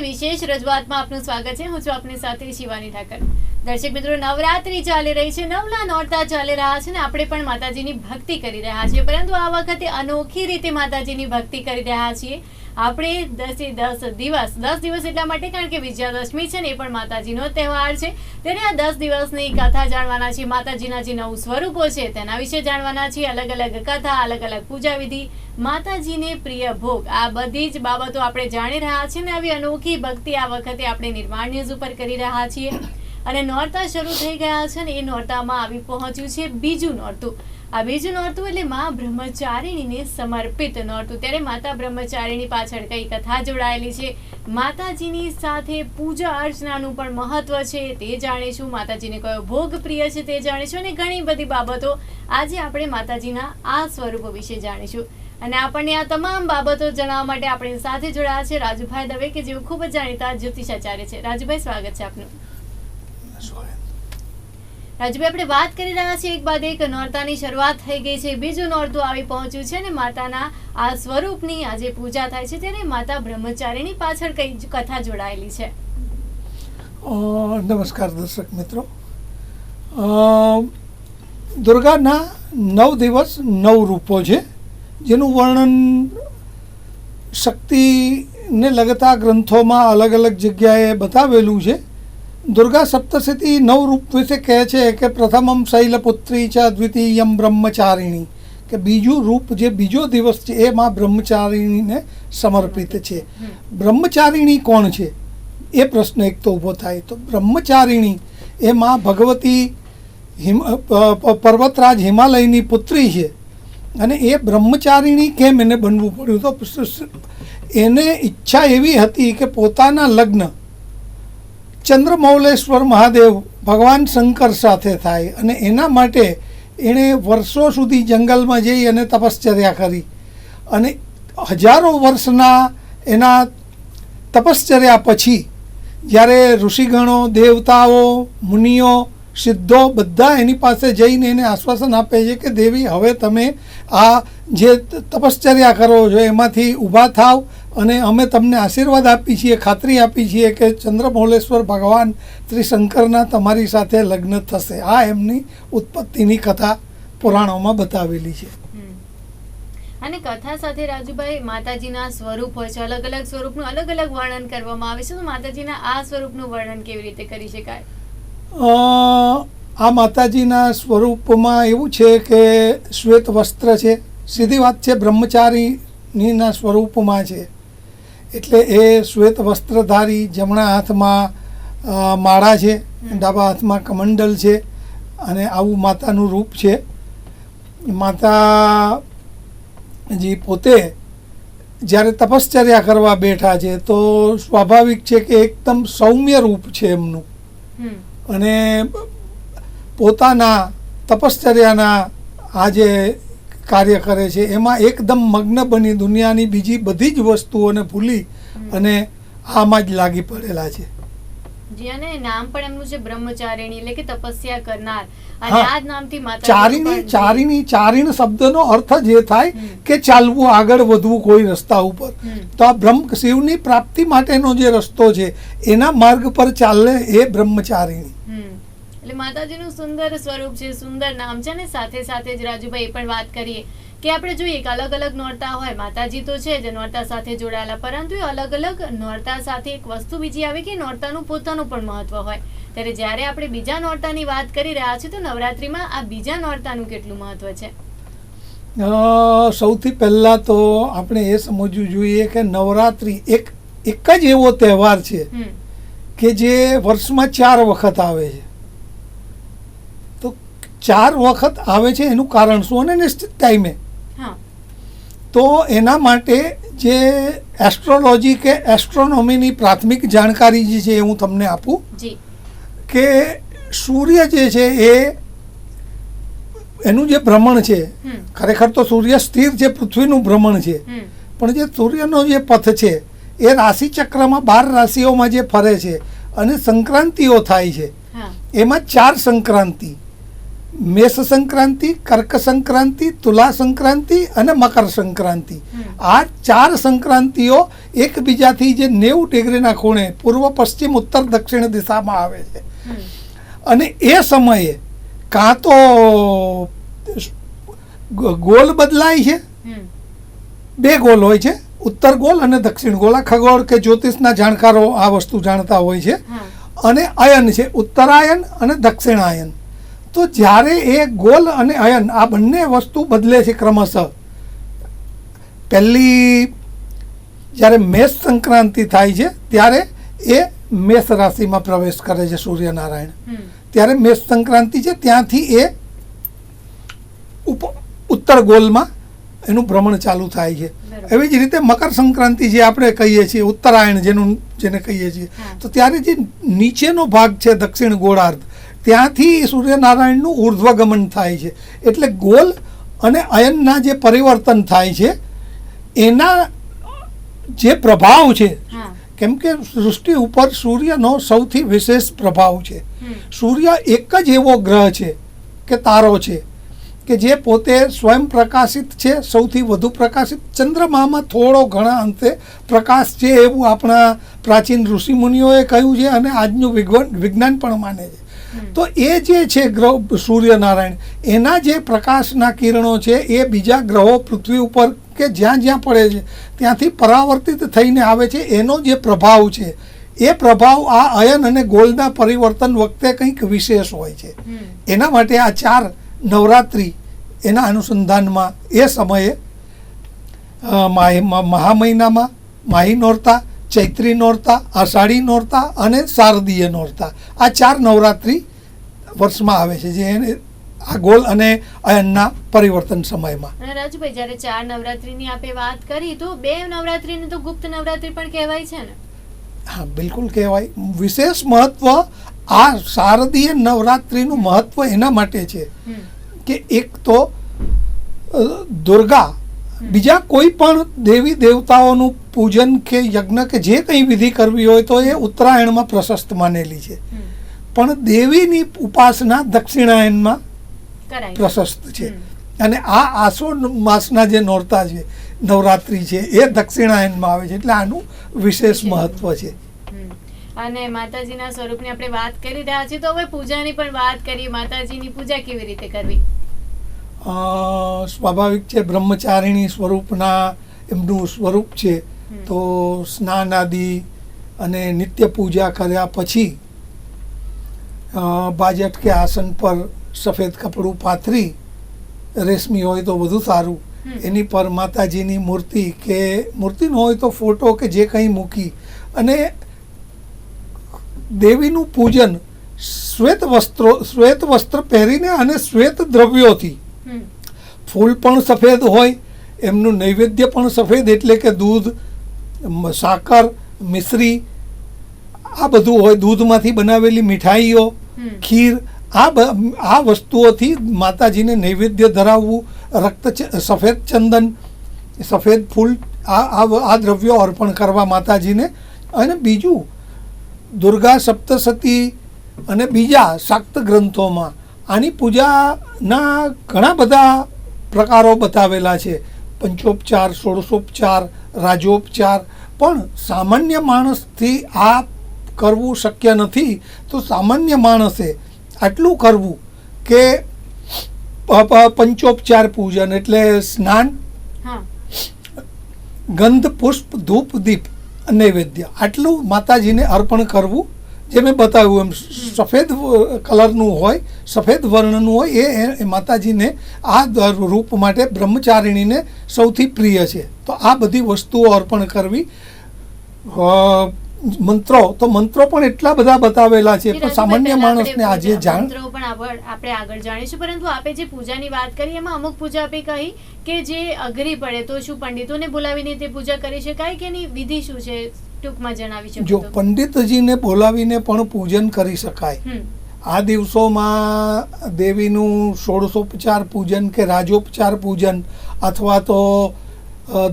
વિશેષ રજૂઆતમાં આપનું સ્વાગત છે. હું આપની સાથે શિવાની ઠાકર. દર્શક નવરાત્રી ચાલી રહી છે. નવલા નોરતા ચાલી રહ્યા છે ને આપણે પણ માતાજીની ભક્તિ કરી રહ્યા છીએ. પરંતુ આ વખતે અનોખી રીતે માતાજીની ભક્તિ કરી રહ્યા છીએ. આપણે દસે દસ દિવસ દસ દિવસ એટલા માટે કારણ કે વિજયાદશમી છે ને, એ પણ માતાજીનો તહેવાર છે. ત્યારે આ દસ દિવસની કથા જાણવાના છીએ. માતાજીના જે નવ સ્વરૂપો છે, તેના વિશે જાણવાના છીએ. અલગ અલગ કથા, અલગ અલગ પૂજા વિધિ, માતાજીને પ્રિય ભોગ. આ બધી જ બાબતો આપણે જાણી રહ્યા છીએ ને, આવી અનોખી ભક્તિ આ વખતે આપણે નિર્માણ ન્યૂઝ ઉપર કરી રહ્યા છીએ. અને નોરતા શરૂ થઈ ગયા છે ને, એ નોરતામાં આવી પહોંચ્યું છે બીજું નોરતું. આ બીજું નોરતું એટલે મા બ્રહ્મચારિણીને સમર્પિત નોરતું ત્યારે માતા બ્રહ્મચારિણી પાછળ કઈ કથા જોડાયેલી છે? માતાજીની સાથે પૂજા અર્ચનાનું પણ મહત્વ છે, તે જાણીશું. માતાજીને કયો ભોગ પ્રિય છે તે જાણીશું અને ઘણી બધી બાબતો આજે આપણે માતાજીના આ સ્વરૂપો વિશે જાણીશું. અને આપણને આ તમામ બાબતો જણાવવા માટે આપણી સાથે જોડાયા છે રાજુભાઈ દવે, કે જેઓ ખૂબ જાણીતા જ્યોતિષાચાર્ય છે. રાજુભાઈ, સ્વાગત છે આપનું. રાજુભાઈ આપણે વાત કરી રહ્યા છીએ. એક બાદ એક નોરતાની શરૂઆત થઈ ગઈ છે. બીજું નોરતું આવી પહોંચ્યું છે અને માતાના આ સ્વરૂપની આજે પૂજા થાય છે. ત્યારે માતા બ્રહ્મચારીની પાછળ કઈ કથા જોડાયેલી છે. નમસ્કાર દર્શક મિત્રો. દુર્ગાના નવ દિવસ નવ રૂપો છે, જેનું વર્ણન શક્તિને લગતા ગ્રંથોમાં અલગ અલગ જગ્યાએ બતાવેલું છે. દુર્ગા સપ્તશતી નવ રૂપ વિશે કહે છે કે પ્રથમમ શૈલપુત્રી છે દ્વિતીયમ બ્રહ્મચારિણી, કે બીજું રૂપ જે બીજો દિવસ છે એ માં બ્રહ્મચારિણીને સમર્પિત છે. બ્રહ્મચારિણી કોણ છે? એ પ્રશ્ન એક તો ઊભો થાય. તો બ્રહ્મચારિણી એ માં ભગવતી હિમ પર્વતરાજ હિમાલયની પુત્રી છે. અને એ બ્રહ્મચારિણી કેમ એને બનવું પડ્યું? તો એને ઈચ્છા એવી હતી કે પોતાના લગ્ન ચંદ્રમૌલેશ્વર મહાદેવ ભગવાન શંકર સાથે થાય અને એના માટે એણે વર્ષો સુધી જંગલમાં જઈ અને તપશ્ચર્યા કરી. અને હજારો વર્ષના એના તપશ્ચર્યા પછી જ્યારે ઋષિગણો, દેવતાઓ, મુનિઓ સિદ્ધો બધા એની પાસે જઈને એને આશ્વાસન આપે છે કે દેવી, હવે તમે આ જે તપશ્ચર્યા કરો છો, એમાંથી ઊભા થાવ અને અમે તમને આશીર્વાદ આપી છીએ, ખાતરી આપી છીએ કે ચંદ્રમૌલેશ્વર ભગવાન શ્રી શંકરના તમારી સાથે લગ્ન થશે. આ એમની ઉત્પત્તિની કથા પુરાણોમાં બતાવેલી છે. અને કથા સાથે રાજુભાઈ, માતાજીના સ્વરૂપ હોય છે. અલગ અલગ સ્વરૂપનું અલગ અલગ વર્ણન કરવામાં આવે છે. તો માતાજીના આ સ્વરૂપનું વર્ણન કેવી રીતે કરી શકાય? આ માતાજીના સ્વરૂપમાં એવું છે કે શ્વેત વસ્ત્ર છે. સીધી વાત છે, બ્રહ્મચારીનીના સ્વરૂપમાં છે. એટલે એ શ્વેત વસ્ત્રધારી જમણા હાથમાં માળા છે, ડાબા હાથમાં કમંડલ છે અને આવું માતાનું રૂપ છે. માતાજી પોતે જ્યારે તપશ્ચર્યા કરવા બેઠા છે તો સ્વાભાવિક છે કે એકદમ સૌમ્ય રૂપ છે એમનું. અને પોતાના તપશ્ચર્યાના આ જે કાર્ય કરે છે, એમાં એકદમ મગ્ન બની દુનિયાની બીજી બધી જ વસ્તુઓને ભૂલી અને આમાં જ લાગી પડેલા છે. જી અને નામ પણ એમનું છે બ્રહ્મચારિણી એટલે કે તપસ્યા કરનાર. અને આ જ નામથી માતા ચારીણી ચારીણી ચારીણ શબ્દનો અર્થ જ થાય કે ચાલવું આગળ વધવું કોઈ રસ્તા ઉપર. તો આ બ્રહ્મ શિવની પ્રાપ્તિ માટેનો જે રસ્તો છે એના માર્ગ પર ચાલે એ બ્રહ્મચારિણી. હમ. એટલે માતાજીનું સુંદર સ્વરૂપ છે સુંદર નામ છે ને સાથે સાથે જ રાજુભાઈ પણ વાત કરીએ કે આપણે જોઈએ કે અલગ અલગ નોરતા હોય માતાજી તો છે જ નોરતા સાથે જોડાયેલા પરંતુ એ અલગ અલગ નોરતા સાથે એક વસ્તુ બીજી આવે કે નોરતાનું પોતાનું પણ મહત્વ હોય. ત્યારે જ્યારે આપણે બીજા નોરતાની વાત કરી રહ્યા છીએ તો નવરાત્રીમાં આ બીજા નોરતાનું કેટલું મહત્વ છે? સૌથી પહેલાં તો આપણે એ સમજવું જોઈએ કે નવરાત્રિ એક એક જ એવો તહેવાર છે કે જે વર્ષમાં ચાર વખત આવે છે. ચાર વખત આવે છે એનું કારણ શું? અને નિશ્ચિત ટાઈમે. તો એના માટે જે એસ્ટ્રોલોજી કે એસ્ટ્રોનોમીની પ્રાથમિક જાણકારી જે છે એ હું તમને આપું કે સૂર્ય જે છે એ એનું જે ભ્રમણ છે ખરેખર તો સૂર્ય સ્થિર છે પૃથ્વીનું ભ્રમણ છે. પણ જે સૂર્યનો જે પથ છે એ રાશિ ચક્રમાં બાર રાશિઓમાં જે ફરે છે અને સંક્રાંતિઓ થાય છે. એમાં ચાર સંક્રાંતિ. મેષ સંક્રાંતિ કર્ક સંક્રાંતિ તુલા સંક્રાંતિ અને મકર સંક્રાંતિ. આ ચાર સંક્રાંતિઓ એકબીજાથી જે નેવું ડિગ્રીના ખૂણે પૂર્વ પશ્ચિમ ઉત્તર દક્ષિણ દિશામાં આવે છે. અને એ સમયે કાં તો ગોલ બદલાય છે બે ગોલ હોય છે ઉત્તર ગોલ અને દક્ષિણ ગોળ આ ખગોળ કે જ્યોતિષના જાણકારો આ વસ્તુ જાણતા હોય છે. અને અયન છે ઉત્તરાયન અને દક્ષિણાયન. તો જ્યારે એ ગોલ અને અયન આ બંને વસ્તુ બદલે છે ક્રમશઃ. પહેલી જ્યારે મેષ સંક્રાંતિ થાય છે ત્યારે એ મેષ રાશિમાં પ્રવેશ કરે છે સૂર્યનારાયણ. ત્યારે મેષ સંક્રાંતિ છે ત્યાંથી એ ઉપ ઉત્તર ગોલમાં એનું ભ્રમણ ચાલુ થાય છે. એવી જ રીતે મકર સંક્રાંતિ જે આપણે કહીએ છીએ ઉત્તરાયણ જેનું જેને કહીએ છીએ તો ત્યારે જે નીચેનો ભાગ છે દક્ષિણ ગોળાર્ધ ત્યાંથી સૂર્યનારાયણનું ઉર્ધ્વગમન થાય છે. એટલે ગોલ અને અયનના જે પરિવર્તન થાય છે એના જે પ્રભાવ છે કેમ કે સૃષ્ટિ ઉપર સૂર્યનો સૌથી વિશેષ પ્રભાવ છે. સૂર્ય એક જ એવો ગ્રહ છે કે તારો છે કે જે પોતે સ્વયં પ્રકાશિત છે સૌથી વધુ પ્રકાશિત. ચંદ્રમામાં થોડો ઘણા અંશે પ્રકાશ છે એવું આપણા પ્રાચીન ઋષિમુનિઓએ કહ્યું છે અને આજનું વિજ્ઞાન પણ માને છે. તો એ જે છે ગ્રહ સૂર્યનારાયણ એના જે પ્રકાશના કિરણો છે એ બીજા ગ્રહો પૃથ્વી ઉપર કે જ્યાં જ્યાં પડે છે ત્યાંથી પરાવર્તિત થઈને આવે છે એનો જે પ્રભાવ છે એ પ્રભાવ આ અયન અને ગોલ્ડના પરિવર્તન વખતે કંઈક વિશેષ હોય છે. એના માટે આ ચાર નવરાત્રિ એના અનુસંધાનમાં એ સમયે મહા મહિનામાં માહી નોરતા ચૈત્રી નોરતા આષાઢી નોરતા અને શારદીય નોરતા. આ ચાર નવરાત્રિ વર્ષમાં આવે છે જે એને આ ગોલ અને અયનના પરિવર્તન સમયમાં. રાજુભાઈ જ્યારે ચાર નવરાત્રીની આપે વાત કરી તો બે નવરાત્રીને તો ગુપ્ત નવરાત્રી પણ કહેવાય છે ને? હા બિલકુલ કહેવાય. વિશેષ મહત્વ આ શારદીય નવરાત્રિનું મહત્વ એના માટે છે કે એક તો દુર્ગા બીજા કોઈ પણ દેવી દેવતાઓનું પૂજન કે યજ્ઞ કે જે કંઈ વિધિ કરવી હોય તો એ ઉત્તરાયણમાં પ્રશસ્ત માનેલી છે. પણ દેવીની ઉપાસના દક્ષિણાયનમાં પ્રશસ્ત છે. અને આ આસો માસના જે નોરતા છે નવરાત્રિ છે એ દક્ષિણાયનમાં આવે છે. એટલે આનું વિશેષ મહત્વ છે. અને માતાજીના સ્વરૂપની આપણે વાત કરી રહ્યા છીએ તો હવે પૂજાની પણ વાત કરીએ. માતાજીની પૂજા કેવી રીતે કરવી? સ્વાભાવિક છે બ્રહ્મચારિણી સ્વરૂપના એમનું સ્વરૂપ છે. તો સ્નાન આદિ અને નિત્ય પૂજા કર્યા પછી બાજટ કે આસન પર સફેદ કપડું પાથરી રેશમી હોય તો વધુ સારું. એની પર માતાજીની મૂર્તિ કે મૂર્તિનો હોય તો ફોટો કે જે કંઈ મૂકી. અને દેવીનું પૂજન શ્વેત વસ્ત્રો શ્વેત વસ્ત્ર પહેરીને અને શ્વેત દ્રવ્યોથી. ફૂલ પણ સફેદ હોય એમનું નૈવેદ્ય પણ સફેદ એટલે કે દૂધ સાકર મિશ્રી આ બધું હોય દૂધમાંથી બનાવેલી મીઠાઈઓ ખીર આ આ વસ્તુઓથી માતાજીને નૈવેદ્ય ધરાવવું રક્ત સફેદ ચંદન સફેદ ફૂલ આ આ આ દ્રવ્યો અર્પણ કરવા માતાજીને. અને બીજું દુર્ગા સપ્તસતી અને બીજા શાક્ત ગ્રંથોમાં આની પૂજાના ઘણા બધા પ્રકારો બતાવેલા છે. પંચોપચાર ષોડશોપચાર રાજોપચાર. પણ સામાન્ય માણસથી આ કરવું શક્ય નથી. તો સામાન્ય માણસે આટલું કરવું કે પંચોપચાર પૂજન એટલે સ્નાન ગંધ પુષ્પ ધૂપ દીપ નૈવેદ્ય. આટલું માતાજીને અર્પણ કરવું જે મેં બતાવ્યું એમ, સફેદ કલરનું હોય, સફેદ વર્ણનું હોય, એ માતાજીને આ રૂપ માટે બ્રહ્મચારિણીને સૌથી પ્રિય છે. તો આ બધી વસ્તુઓ અર્પણ કરવી મંત્રો તો મંત્રો પણ એટલા બધા બતાવેલા છે પણ સામાન્ય માણસને આજે જાણ મંત્રો પણ આપણે આગળ જાણીશું પરંતુ આપે જે પૂજાની વાત કરી એમાં અમુક પૂજા આપે કહી કે જે અઘરી પડે તો શું પંડિતોને બોલાવીને તે પૂજા કરી શકાય કે એની વિધિ શું છે? ટૂંકમાં જણાવી શકો જો પંડિતજીને બોલાવીને પણ પૂજન કરી શકાય. આ દિવસોમાં દેવીનું ષોડશોપચાર પૂજન કે રાજોપચાર પૂજન અથવા તો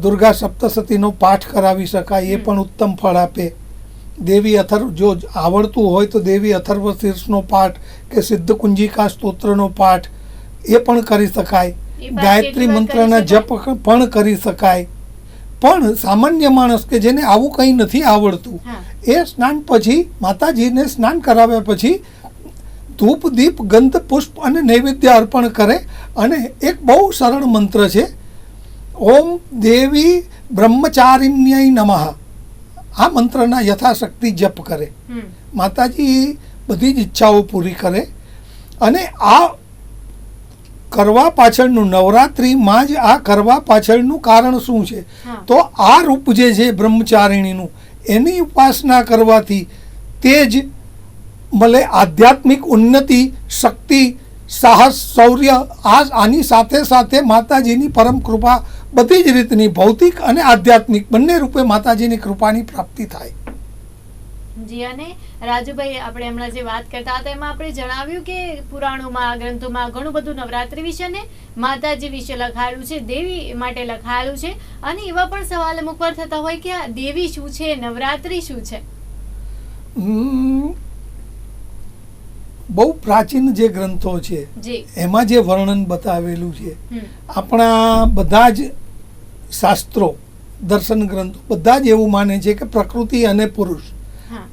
દુર્ગા સપ્તસતીનો પાઠ કરાવી શકાય એ પણ ઉત્તમ ફળ આપે. દેવી અથર્વ જો આવડતું હોય તો દેવી અથર્વ શીર્ષનો પાઠ કે સિદ્ધ કુંજિકા સ્તોત્રનો પાઠ એ પણ કરી શકાય. ગાયત્રી મંત્રના જપ પણ કરી શકાય. પણ સામાન્ય માણસ કે જેને આવું કંઈ નથી આવડતું એ સ્નાન પછી માતાજીને સ્નાન કરાવ્યા પછી ધૂપ દીપ ગંધ પુષ્પ અને નૈવેદ્ય અર્પણ કરે અને એક બહુ સરળ મંત્ર છે ઓમ દેવી બ્રહ્મચારિણ્ય નમઃ. આ મંત્રના યથાશક્તિ જપ કરે. માતાજી બધી જ ઈચ્છાઓ પૂરી કરે અને આ કરવા પાછળનું નવરાત્રિમાં જ આ કરવા પાછળનું કારણ શું છે? તો આ રૂપ જે છે બ્રહ્મચારિણીનું એની ઉપાસના કરવાથી તે જ મળે આધ્યાત્મિક ઉન્નતિ શક્તિ સાહસ શૌર્ય આ આની સાથે સાથે માતાજીની પરમ કૃપા બધી જ રીતની ભૌતિક અને આધ્યાત્મિક બંને રૂપે માતાજીની કૃપાની પ્રાપ્તિ થાય. જી અને રાજુભાઈ આપણે હમણાં જે વાત કરતા હતા એમાં આપણે જણાવ્યું કે પુરાણોમાં ગ્રંથોમાં ઘણું બધું નવરાત્રી વિશે ને માતાજી વિશે લખાયેલું છે દેવી માટે લખાયેલું છે. અને એવા પણ સવાલ અમુક વાર થતા હોય કે આ દેવી શું છે નવરાત્રી શું છે? હમ, બહુ પ્રાચીન જે ગ્રંથો છે જી. એમાં જે વર્ણન બતાવેલું છે આપણા બધા જ શાસ્ત્રો દર્શન ગ્રંથો બધા જ એવું માને છે કે પ્રકૃતિ અને પુરુષ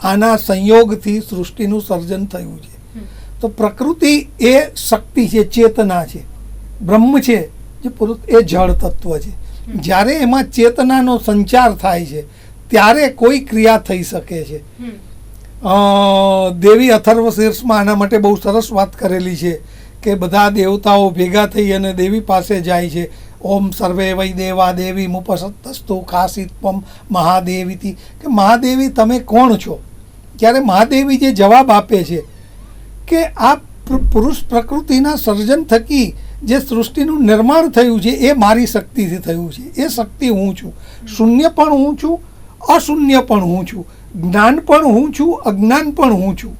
આના સંયોગથી સૃષ્ટિનું સર્જન થયું છે. તો પ્રકૃતિ એ શક્તિ છે ચેતના છે બ્રહ્મ છે જે પુરુષ એ જળ તત્વ છે. જ્યારે એમાં ચેતનાનો સંચાર થાય છે ત્યારે કોઈ ક્રિયા થઈ શકે છે. દેવી અથર્વ શીર્ષમાં આના માટે બહુ સરસ વાત કરેલી છે કે બધા દેવતાઓ ભેગા થઈ અને દેવી પાસે જાય છે. ઓમ સર્વે વૈ દેવા દેવી મુપસત્તસ્તુ કાશિત્વમ મહાદેવીથી કે મહાદેવી તમે કોણ છો? ત્યારે મહાદેવી જે જવાબ આપે છે કે આ પુરુષ પ્રકૃતિના સર્જન થકી જે સૃષ્ટિનું નિર્માણ થયું છે એ મારી શક્તિથી થયું છે. એ શક્તિ હું છું. શૂન્ય પણ હું છું અશૂન્ય પણ હું છું. જ્ઞાન પણ હું છું અજ્ઞાન પણ હું છું.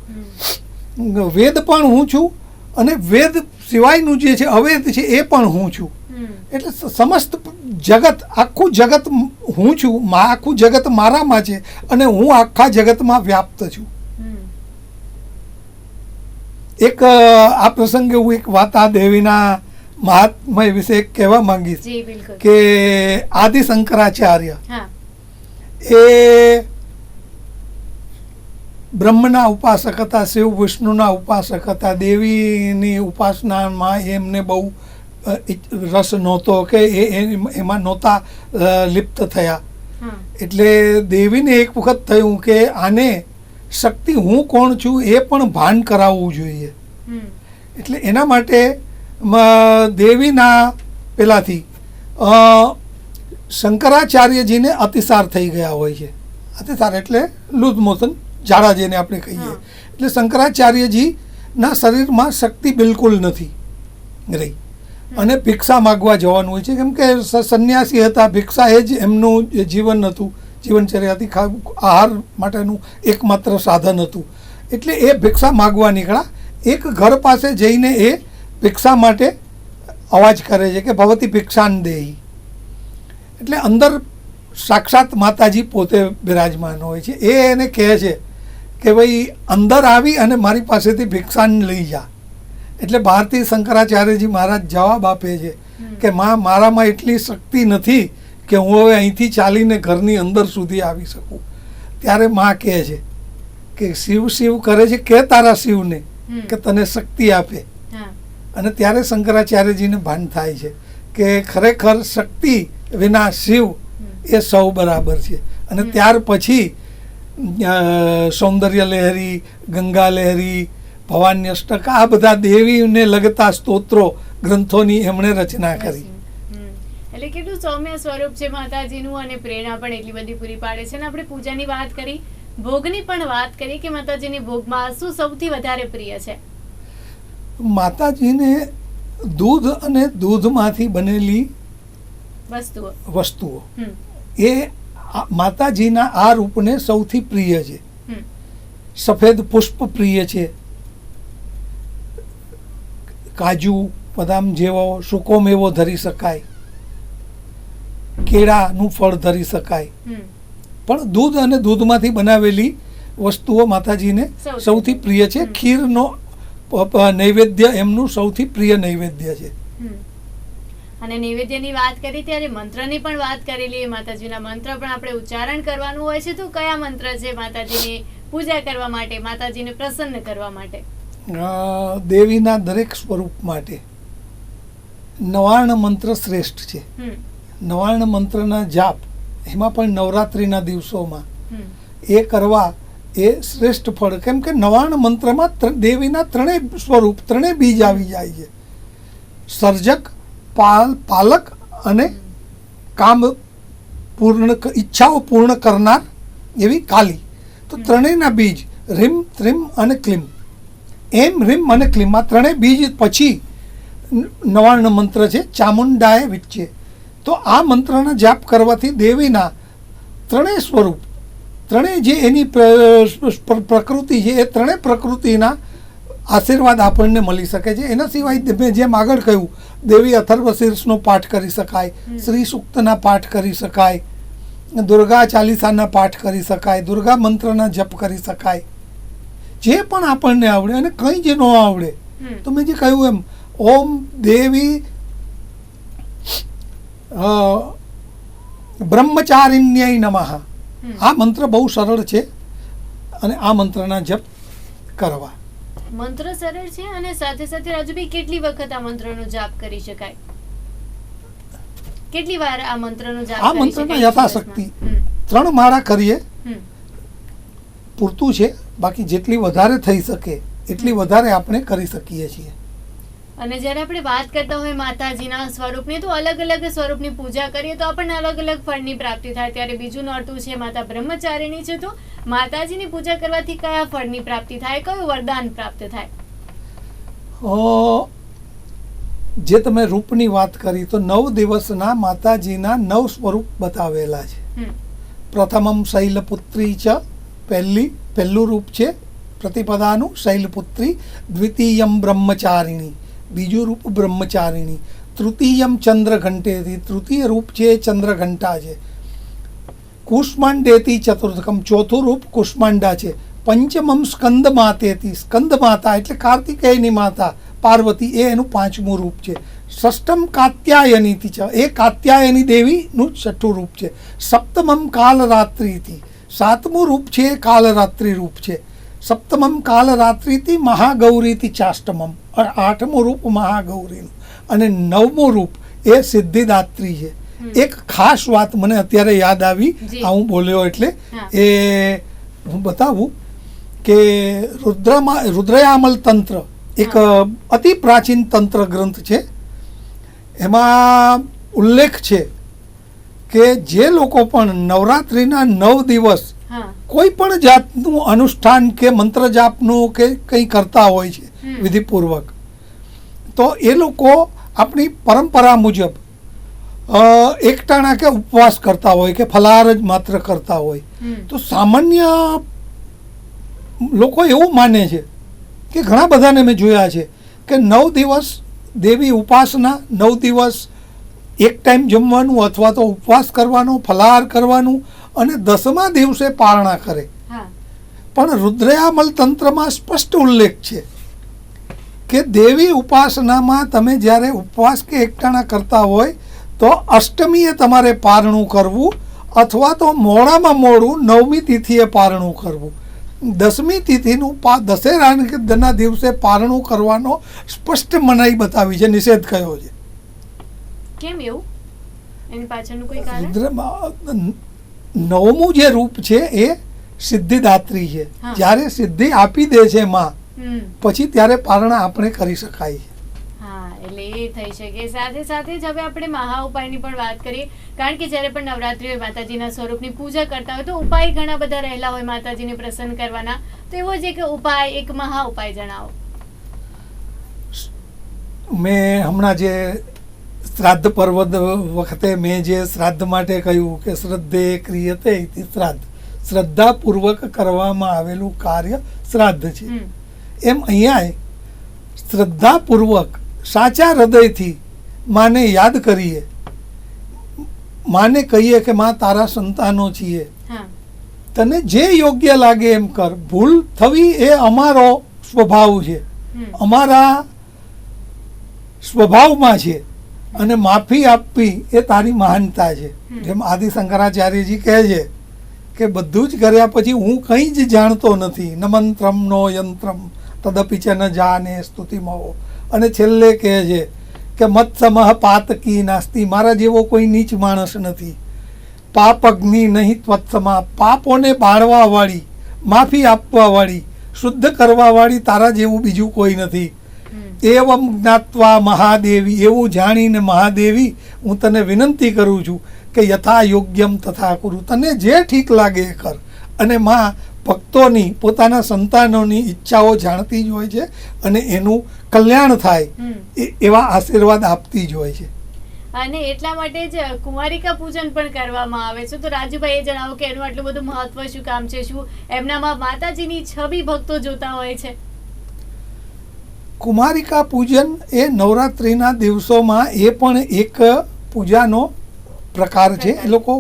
વેદ પણ હું છું અને વેદ સિવાયનું જે છે અવેદ છે એ પણ હું છું. એટલે સમસ્ત જગત આખું જગત હું છું આખું જગત મારામાં છે અને હું આખા જગતમાં વ્યાપ્ત છું. એક આ પ્રસંગે હું એક વાત આ દેવીના મહાત્મય વિશે કહેવા માંગીશ કે આદિ શંકરાચાર્ય એ બ્રહ્મના ઉપાસક હતા શિવ વિષ્ણુના ઉપાસક હતા દેવીની ઉપાસનામાં એમને બહુ રસ નહોતો કે એમાં નહોતા લિપ્ત થયા. એટલે દેવીને એક વખત થયું કે આને શક્તિ હું કોણ છું એ પણ ભાન કરાવવું જોઈએ. એટલે એના માટે દેવીના પેલાથી શંકરાચાર્યજીને અતિસાર થઈ ગયા હોય છે. અતિસાર એટલે લૂઝ મોશન ઝાડા જેને આપણે કહીએ. એટલે શંકરાચાર્યજીના શરીરમાં શક્તિ બિલકુલ નથી રહી. અને ભિક્ષા માગવા જવાનું હોય છે. કેમ કે સંન્યાસી હતા, ભિક્ષા એ જ એમનું જે જીવન હતું. જીવનચર્યાથી આહાર માટેનું એકમાત્ર સાધન હતું. એટલે એ ભિક્ષા માગવા નીકળ્યા. એક ઘર પાસે જઈને એ ભિક્ષા માટે અવાજ કરે છે કે, ભવતી ભિક્ષાન દેહી. એટલે અંદર સાક્ષાત માતાજી પોતે બિરાજમાન હોય છે. એ એને કહે છે કે, ભાઈ, અંદર આવી અને મારી પાસેથી ભિક્ષાન લઈ જા. એટલે ભારતીય શંકરાચાર્યજી મહારાજ જવાબ આપે છે કે માં મારામાં એટલી શક્તિ નથી કે હું હવે અહીંથી ચાલીને ઘરની અંદર સુધી આવી શકું. ત્યારે માં કહે છે કે શિવ શિવ કરે છે કે તારા શિવને કે તને શક્તિ આપે. અને ત્યારે શંકરાચાર્યજીને ભાન થાય છે કે ખરેખર શક્તિ વિના શિવ એ સૌ બરાબર છે. અને ત્યાર પછી સૌંદર્ય લહેરી ગંગા લહેરી ભવાન્યષ્ટક આ બધા દેવીને લગતા સ્તોત્રો ગ્રંથોની એમણે રચના કરી. એટલે કેટલું સૌમ્ય સ્વરૂપ છે માતાજીનું અને પ્રેરણા પણ એટલી બધી પૂરી પાડે છે. અને આપણે પૂજાની વાત કરી ભોગની પણ વાત કરી કે માતાજીની ભોગમાં શું સૌથી વધારે પ્રિય છે? માતાજીને દૂધ અને દૂધમાંથી બનેલી વસ્તુઓ. વસ્તુઓ. એ માતાજીના આ રૂપને સૌથી પ્રિય છે. સફેદ પુષ્પ પ્રિય છે. કાજુ બદામ જેવો સૂકો મેવો ધરી શકાય. કેળાનું ફળ ધરી શકાય. પણ દૂધ અને દૂધમાંથી બનાવેલી વસ્તુઓ માતાજીને સૌથી પ્રિય છે. ખીરનો નૈવેદ્ય એમનું સૌથી પ્રિય નૈવેદ્ય છે. અને નૈવેદ્યની વાત કરી ત્યારે મંત્રની પણ વાત કરેલી. માતાજીના મંત્ર પણ આપણે ઉચ્ચારણ કરવાનું હોય છે. તો કયા મંત્ર છે માતાજીની પૂજા કરવા માટે માતાજીને પ્રસન્ન કરવા માટે? દેવીના દરેક સ્વરૂપ માટે નવાર્ણ મંત્ર શ્રેષ્ઠ છે. નવાર્ણ મંત્રના જાપ એમાં પણ નવરાત્રિના દિવસોમાં એ કરવા એ શ્રેષ્ઠ ફળ. કેમ કે નવાર્ણ મંત્રમાં દેવીના ત્રણેય સ્વરૂપ ત્રણેય બીજ આવી જાય છે. સર્જક પાલ પાલક અને કામ પૂર્ણ ઈચ્છાઓ પૂર્ણ કરનાર એવી કાલી. તો ત્રણેયના બીજ રીમ ત્રિમ અને ક્લીમ. એમ રીમ અને ક્લીમ ત્રણેય બીજ પછી ન- મંત્ર છે ચામુંડાએ વિચ્ચે. તો આ મંત્રના જાપ કરવાથી દેવીના ત્રણેય સ્વરૂપ ત્રણેય જે એની પ્ર- પ્ર- પ્રકૃતિ છે એ ત્રણેય પ્રકૃતિના આશીર્વાદ આપણને મળી શકે છે. એના સિવાય મેં જેમ આગળ કહ્યું દેવી અથર્વ શીર્ષનો પાઠ કરી શકાય શ્રી સૂક્તના પાઠ કરી શકાય દુર્ગા ચાલીસાના પાઠ કરી શકાય દુર્ગા મંત્રના જપ કરી શકાય. જે પણ આપણને આવડે અને કંઈ જે ન આવડે. તો મેં જે કહ્યું એમ ઓમ દેવી બ્રહ્મચારિણ્યય નમઃ. આ મંત્ર બહુ સરળ છે અને આ મંત્રના જપ કરવા. મંત્ર સરળ છે અને સાથે સાથે રાજુભાઈ કેટલી વખત આ મંત્રનો જાપ કરી શકાય? કેટલી વાર આ મંત્રનો જાપ આ મંત્રનો યથાશક્તિ. ત્રણ માળા કરીએ. પૂરતું છે બાકી જેટલી વધારે થઈ શકે એટલી વધારે આપણે કરી શકીએ છીએ. અને જ્યારે આપણે વાત કરતા હોય માતાજીના સ્વરૂપની તો અલગ અલગ સ્વરૂપની પૂજા કરીએ તો આપણને અલગ અલગ ફળની પ્રાપ્તિ થાય. ત્યારે બીજું નોરતું છે માતા બ્રહ્મચારીની છે તો માતાજીની પૂજા કરવાથી કયા ફળની પ્રાપ્તિ થાય કયું વરદાન પ્રાપ્ત થાય? જે તમે રૂપની વાત કરી તો નવ દિવસના માતાજીના નવ સ્વરૂપ બતાવેલા છે. પ્રથમમ શૈલપુત્રી ચ પહેલી પહેલું રૂપ છે પ્રતિપદાનું શૈલપુત્રી, દ્વિતીયમ બ્રહ્મચારિણી, બીજું રૂપ બ્રહ્મચારિણી, તૃતીયમ ચંદ્રઘંટેથી, તૃતીય રૂપ છે ચંદ્રઘંટા છે. કુષ્માંડેતી ચતુર્થકમ, ચોથું રૂપ કુષ્માંડા છે. પંચમમ સ્કંદ માતેથી સ્કંદ માતા એટલે કાર્તિકેયની માતા, પાર્વતી એ એનું પાંચમું રૂપ છે. ષષ્ટમ કાત્યાયનીથી છે એ કાત્યાયની દેવીનું છઠ્ઠું રૂપ છે. સપ્તમમ કાલરાત્રિથી સાતમું રૂપ છે એ કાલરાત્રિ રૂપ છે. સપ્તમમ કાલરાત્રિથી મહાગૌરીથી ચાષ્ટમમ. અને આઠમું રૂપ મહાગૌરીનું. અને નવમું રૂપ એ સિદ્ધિદાત્રી છે. એક ખાસ વાત મને અત્યારે યાદ આવી. આ હું બોલ્યો એટલે. એ હું બતાવું કે રુદ્રમાં રુદ્રયામલ તંત્ર એક અતિ પ્રાચીન તંત્ર ગ્રંથ છે. એમાં ઉલ્લેખ છે કે જે લોકો પણ નવરાત્રિના નવ દિવસ કોઈ પણ જાતનું અનુષ્ઠાન કે મંત્ર જાપનું કે કંઈ કરતા હોય છે વિધિપૂર્વક. તો એ લોકો આપણી પરંપરા મુજબ એકટાણા કે ઉપવાસ કરતા હોય કે ફલાહાર જ માત્ર કરતા હોય. તો સામાન્ય લોકો એવું માને છે કે ઘણા બધાને મેં જોયા છે કે નવ દિવસ દેવી ઉપાસના નવ દિવસ એક ટાઈમ જમવાનું અથવા તો ઉપવાસ કરવાનો ફલાહાર કરવાનું અને દસમા દિવસે પારણા કરે. પણ રુદ્રયામલ તંત્રમાં સ્પષ્ટ ઉલ્લેખ છે કે દેવી ઉપાસનામાં તમે જ્યારે ઉપવાસ કે એકટાણા કરતા હોય તો અષ્ટમીએ તમારે પારણું કરવું અથવા તો મોડામાં મોડું નવમી તિથિએ પારણું કરવું. દસમી તિથિનું પા દશેરાના દિવસે પારણું કરવાનો સ્પષ્ટ મનાઈ બતાવી છે નિષેધ કયો છે. કેમ એવું? એની પાછળનું કોઈ કારણ? નવમું જે રૂપ છે એ સિદ્ધિદાત્રી છે. જ્યારે સિદ્ધિ આપી દે છે માં પછી ત્યારે પારણા આપણે કરી શકાય છે. એટલે એ થઈ શકે. સાથે સાથે જ હવે આપણે મહા ઉપાયની પણ વાત કરીએ. કારણ કે જ્યારે પણ નવરાત્રી હોય માતાજીના સ્વરૂપની પૂજા કરતા હોય તો ઉપાય ઘણા બધા રહેલા હોય માતાજીને પ્રસન્ન કરવાના. તો એવો જ એક ઉપાય એક મહા ઉપાય જણાવો. મેં હમણાં જે શ્રાદ્ધ પર્વ વખતે મેં જે શ્રાદ્ધ માટે કહ્યું કે શ્રદ્ધે ક્રિયતે શ્રાદ્ધ. શ્રદ્ધાપૂર્વક કરવામાં આવેલું કાર્ય શ્રાદ્ધ છે. એમ અહીંયા શ્રદ્ધાપૂર્વક સાચા હૃદયથી માને યાદ કરીએ. માને કહીએ કે માં તારા સંતાનો છીએ. તને જે યોગ્ય લાગે એમ કર. ભૂલ થવી એ અમારો સ્વભાવ છે. અમારા સ્વભાવમાં છે. અને માફી આપવી એ તારી મહાનતા છે. જેમ આદિ શંકરાચાર્યજી કહે છે કે બધું જ કર્યા પછી હું કંઈ જ જાણતો નથી. નમંત્રમ નો યંત્રમ તદપી છે ન જાને સ્તુતિમો અને છેલ્લે કહે છે કે મત્સમહ પાતકી નાસ્તી. મારા જેવો કોઈ નીચ માણસ નથી. પાપ અગ્નિ નહીં ત્વત્સમા. પાપોને બાળવાવાળી માફી આપવાવાળી શુદ્ધ કરવાવાળી તારા જેવું બીજું કોઈ નથી. એવમ જ્ઞાત્વા મહાદેવી એવું જાણીને મહાદેવી હું તને વિનંતી કરું છું કે યથા યોગ્યમ તથા કુરુ. તને જે ઠીક લાગે એ કર. અને માં ભક્તોની પોતાના સંતાનોની ઈચ્છાઓ જાણતી જ હોય છે અને એનું કલ્યાણ થાય એ- એવા આશીર્વાદ આપતી જ હોય છે. અને એટલા માટે જ કુમારિકા પૂજન પણ કરવામાં આવે છે. તો રાજુભાઈ એ જણાવો કે એનું આટલું બધું મહત્વ શું કામ છે શું? એમનામાં માતાજીની છબી ભક્તો જોતા હોય છે. કુમારિકા પૂજન એ નવરાત્રિના દિવસોમાં એ પણ એક પૂજાનો પ્રકાર છે. એ લોકો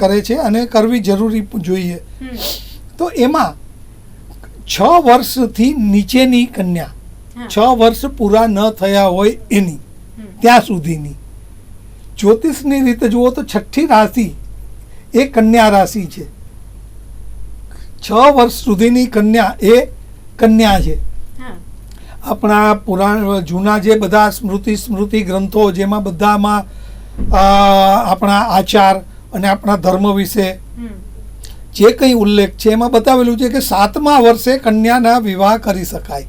કરે છે અને કરવી જરૂરી જોઈએ. તો એમાં છ વર્ષથી નીચેની કન્યા છ વર્ષ પૂરા ન થયા હોય એની ત્યાં સુધીની. જ્યોતિષની રીતે જુઓ તો છઠ્ઠી રાશિ એ કન્યા રાશિ છે. છ વર્ષ સુધીની કન્યા એ કન્યા છે. આપણા પુરાણ જૂના જે બધા સ્મૃતિ સ્મૃતિ ગ્રંથો જેમાં બધામાં આપણા આચાર અને આપણા ધર્મ વિશે જે કંઈ ઉલ્લેખ છે એમાં બતાવેલું છે કે સાતમા વર્ષે કન્યાના વિવાહ કરી શકાય.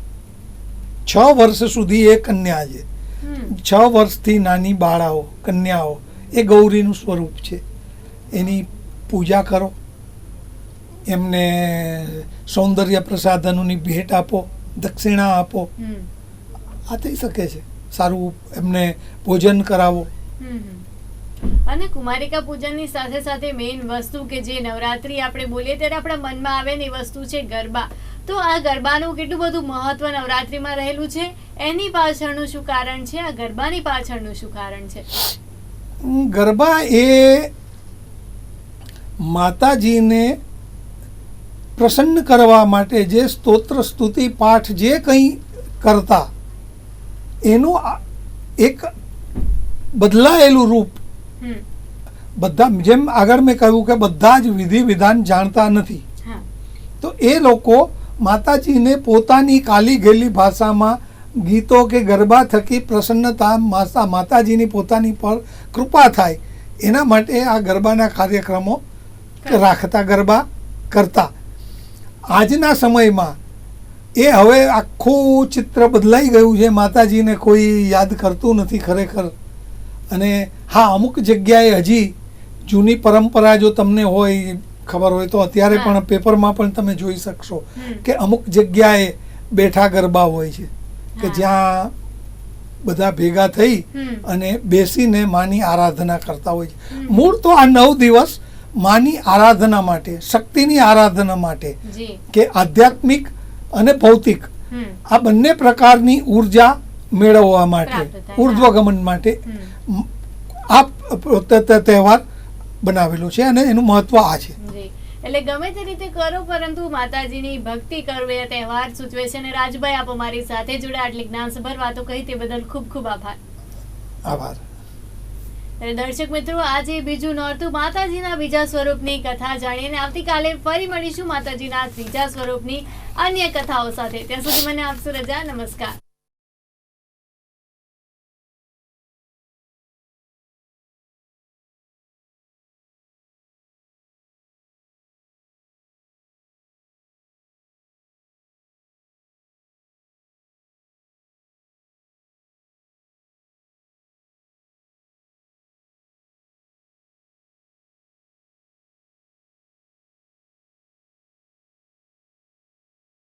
છ વર્ષ સુધી એ કન્યા છે. છ વર્ષથી નાની બાળાઓ કન્યાઓ એ ગૌરીનું સ્વરૂપ છે. એની પૂજા કરો. એમને સૌંદર્ય પ્રસાધનોની ભેટ આપો. દક્ષિણા આપો. આ થઈ શકે છે. સારું એમને ભોજન કરાવો. અને કુમારિકા પૂજનની સાથે સાથે મેઇન વસ્તુ કે જે નવરાત્રી આપણે બોલીએ ત્યારે આપણા મનમાં આવે ને એ વસ્તુ છે ગરબા. તો આ ગરબાનું કેટલું બધું મહત્વ નવરાત્રીમાં રહેલું છે? એની પાછળનું શું કારણ છે? આ ગરબાની પાછળનું શું કારણ છે? ગરબા એ માતાજીને પ્રસન્ન કરવા માટે જે સ્તોત્ર સ્તુતિ પાઠ જે કંઈ કરતા એનું એક બદલાયેલું રૂપ બધા જેમ આગળ મેં કહ્યું કે બધા જ વિધિ વિધાન જાણતા નથી. તો એ લોકો માતાજીને પોતાની કાલી ગયેલી ભાષામાં ગીતો કે ગરબા થકી પ્રસન્નતા માતા માતાજીની પોતાની પર કૃપા થાય એના માટે આ ગરબાના કાર્યક્રમો રાખતા ગરબા કરતા. આજના સમયમાં એ હવે આખું ચિત્ર બદલાઈ ગયું છે. માતાજીને કોઈ યાદ કરતું નથી ખરેખર. અને હા અમુક જગ્યાએ હજી જૂની પરંપરા જો તમને હોય ખબર હોય તો અત્યારે પણ પેપરમાં પણ તમે જોઈ શકશો કે અમુક જગ્યાએ બેઠા ગરબા હોય છે. કે જ્યાં બધા ભેગા થઈ અને બેસીને માની આરાધના કરતા હોય છે. મૂળ તો આ નવ દિવસ માની આરાધના માટે શક્તિની આરાધના માટે કે આધ્યાત્મિક અને ભૌતિક આ બંને પ્રકારની ઊર્જા મેળવવા માટે ઉર્ધ્વગમન માટે આ તહેવાર બનાવેલો છે અને એનું મહત્વ આ છે. એટલે ગમે તે રીતે કરો પરંતુ માતાજીની ભક્તિ કરવી એ તહેવાર સૂચવે છે અને રાજભાઈ આપ અમારી સાથે જોડે આટલી જ્ઞાનસભર વાતો કહી તે બદલ ખૂબ ખૂબ આભાર. આભાર. દર્શક મિત્રો, આજે બીજું નોરતું માતાજીના બીજા સ્વરૂપની કથા જાણીને આવતીકાલે ફરી મળીશું માતાજીના ત્રીજા સ્વરૂપની અન્ય કથાઓ સાથે. ત્યાં સુધી મને આપશો રજા. નમસ્કાર.